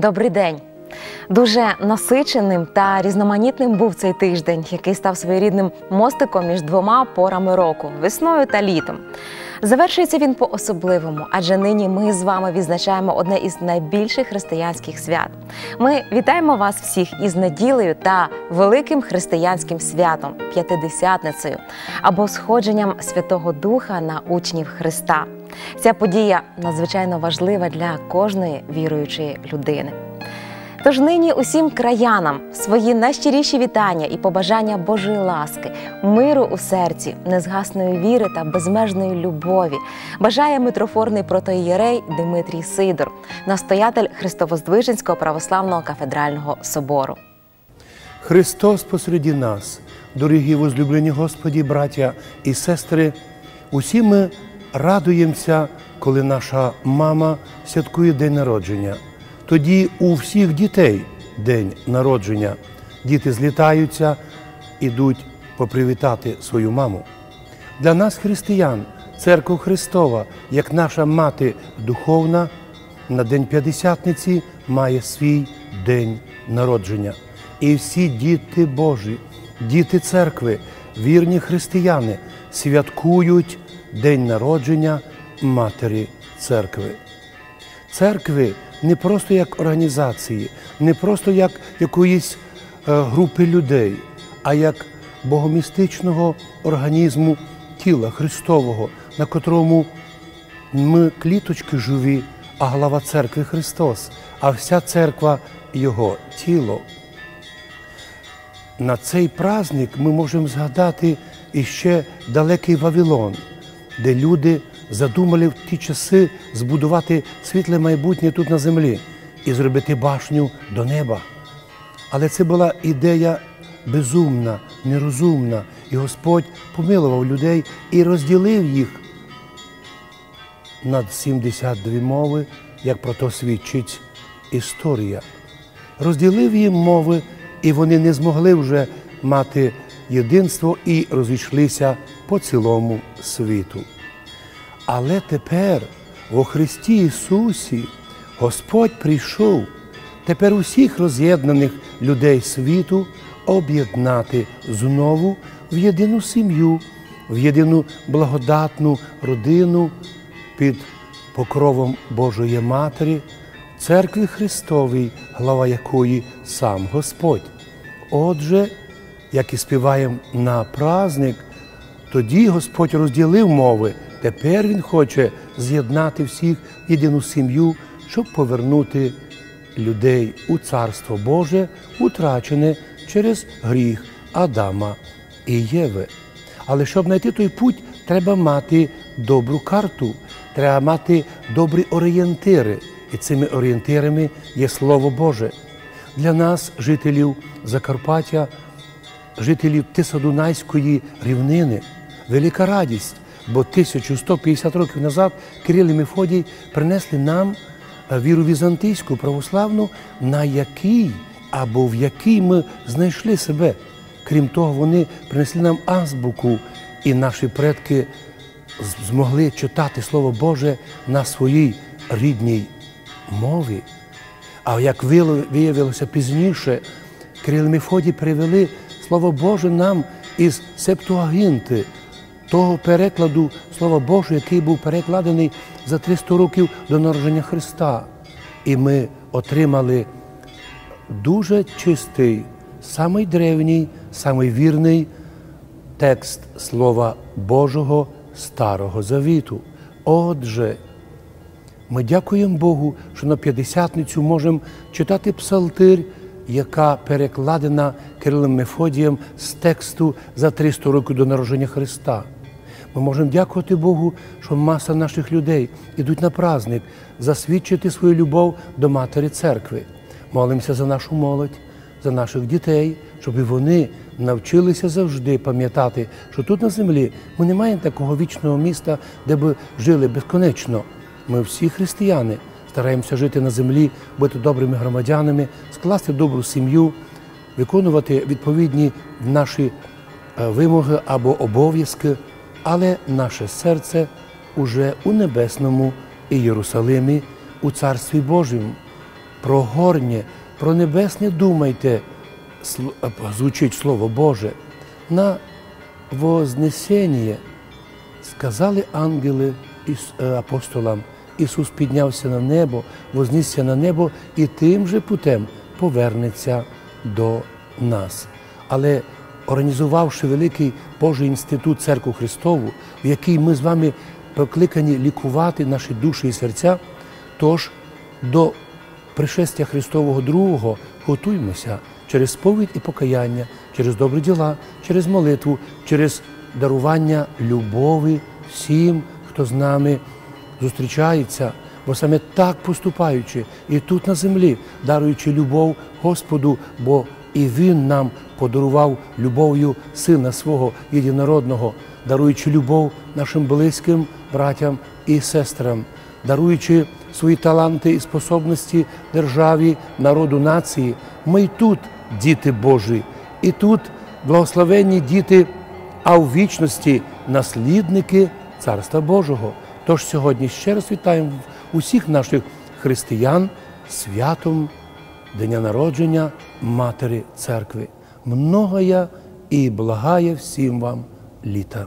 Добрий день. Дуже насиченим та різноманітним був цей тиждень, який став своєрідним мостиком між двома порами року весною та літом. Завершується він по-особливому, адже нині ми з вами відзначаємо одне із найбільших християнських свят. Ми вітаємо вас всіх із неділею та великим християнським святом п'ятидесятницею або сходженням Святого Духа на учнів Христа. Ця подія надзвичайно важлива для кожної віруючої людини. Тож нині усім краянам свої найщиріші вітання і побажання Божої ласки, миру у серці, незгасної віри та безмежної любові бажає митрофорний протоієрей Дмитрій Сидор, настоятель Христовоздвиженського православного кафедрального собору. Христос посереді нас, дорогі возлюблені Господі, браття і сестри, усі ми радуємося, коли наша мама святкує день народження. Тоді у всіх дітей день народження. Діти злітаються, ідуть попривітати свою маму. Для нас, християн, церква Христова, як наша мати духовна, на День П'ятдесятниці має свій день народження. І всі діти Божі, діти церкви, вірні християни святкують День народження Матері Церкви. Церкви не просто як організації, не просто як якоїсь е, групи людей, а як богомістичного організму тіла Христового, на котрому ми кліточки живі, а глава церкви Христос, а вся церква Його тіло. На цей праздник ми можемо згадати іще далекий Вавилон, де люди задумали в ті часи збудувати світле майбутнє тут на землі і зробити башню до неба. Але це була ідея безумна, нерозумна, і Господь помилував людей і розділив їх над 72 мови, як про то свідчить історія. Розділив їм мови, і вони не змогли вже мати єдинство і розійшлися по цілому світу. Але тепер во Христі Ісусі Господь прийшов тепер усіх роз'єднаних людей світу об'єднати знову в єдину сім'ю, в єдину благодатну родину під покровом Божої Матері, церкві Христовій, глава якої сам Господь. Отже, як і співаємо на праздник, тоді Господь розділив мови. Тепер Він хоче з'єднати всіх в єдину сім'ю, щоб повернути людей у Царство Боже, утрачене через гріх Адама і Єви. Але щоб знайти той путь, треба мати добру карту, треба мати добрі орієнтири. І цими орієнтирами є Слово Боже. Для нас, жителів Закарпаття, жителів Тисодунайської рівнини, велика радість бо 1150 років назад Кирил і Мефодій принесли нам віру візантийську, православну, на якій або в якій ми знайшли себе. Крім того, вони принесли нам азбуку, і наші предки змогли читати Слово Боже на своїй рідній мові. А як виявилося пізніше, Кирил і Мефодій привели Слово Боже нам із Септуагінти, того перекладу Слова Божого, який був перекладений за 300 років до народження Христа. І ми отримали дуже чистий, самий древній, самий вірний текст Слова Божого Старого Завіту. Отже, ми дякуємо Богу, що на п'ятдесятницю можемо читати псалтир, яка перекладена Кирилом Мефодієм з тексту за 300 років до народження Христа. Ми можемо дякувати Богу, що маса наших людей йдуть на праздник, засвідчити свою любов до Матері Церкви. Молимося за нашу молодь, за наших дітей, щоб і вони навчилися завжди пам'ятати, що тут на землі ми не маємо такого вічного міста, де б жили безконечно. Ми всі християни стараємося жити на землі, бути добрими громадянами, скласти добру сім'ю, виконувати відповідні наші е, вимоги або обов'язки але наше серце уже у небесному і Єрусалимі, у Царстві Божому. про горнє, про небесне думайте, е, звучить Слово Боже. На Вознесення сказали ангели е, апостолам, Ісус піднявся на небо, вознісся на небо і тим же путем повернеться до нас. Але організувавши великий Божий інститут Церкву Христову, в який ми з вами покликані лікувати наші душі і серця, тож до пришестя Христового Другого готуємося через сповідь і покаяння, через добрі діла, через молитву, через дарування любові всім, хто з нами зустрічається, бо саме так поступаючи, і тут на землі, даруючи любов Господу, бо і Він нам подарував любов'ю Сина свого єдинородного, даруючи любов нашим близьким братям і сестрам, даруючи свої таланти і способності державі, народу, нації, ми й тут діти Божі, і тут благословенні діти, а в вічності наслідники Царства Божого. Тож сьогодні ще раз вітаємо усіх наших християн святом Дня народження Матері Церкви. Многоя і благає всім вам літа.